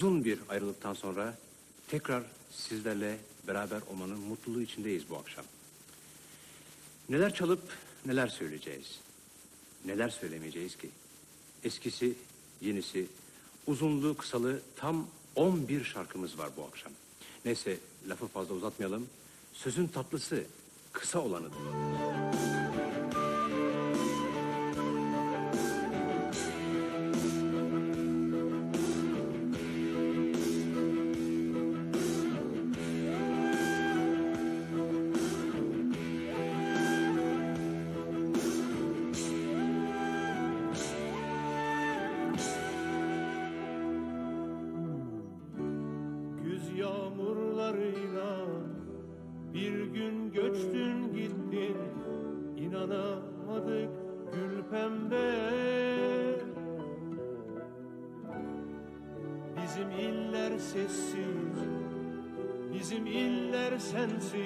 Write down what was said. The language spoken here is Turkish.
Uzun bir ayrılıktan sonra tekrar sizlerle beraber olmanın mutluluğu içindeyiz bu akşam. Neler çalıp neler söyleyeceğiz? Neler söylemeyeceğiz ki? Eskisi, yenisi, uzunluğu, kısalı tam 11 şarkımız var bu akşam. Neyse lafı fazla uzatmayalım. Sözün tatlısı kısa olanıdır. Yağmurlarıyla bir gün göçtün gittin inanamadık gül pembe. Bizim iller sessiz Bizim iller sensiz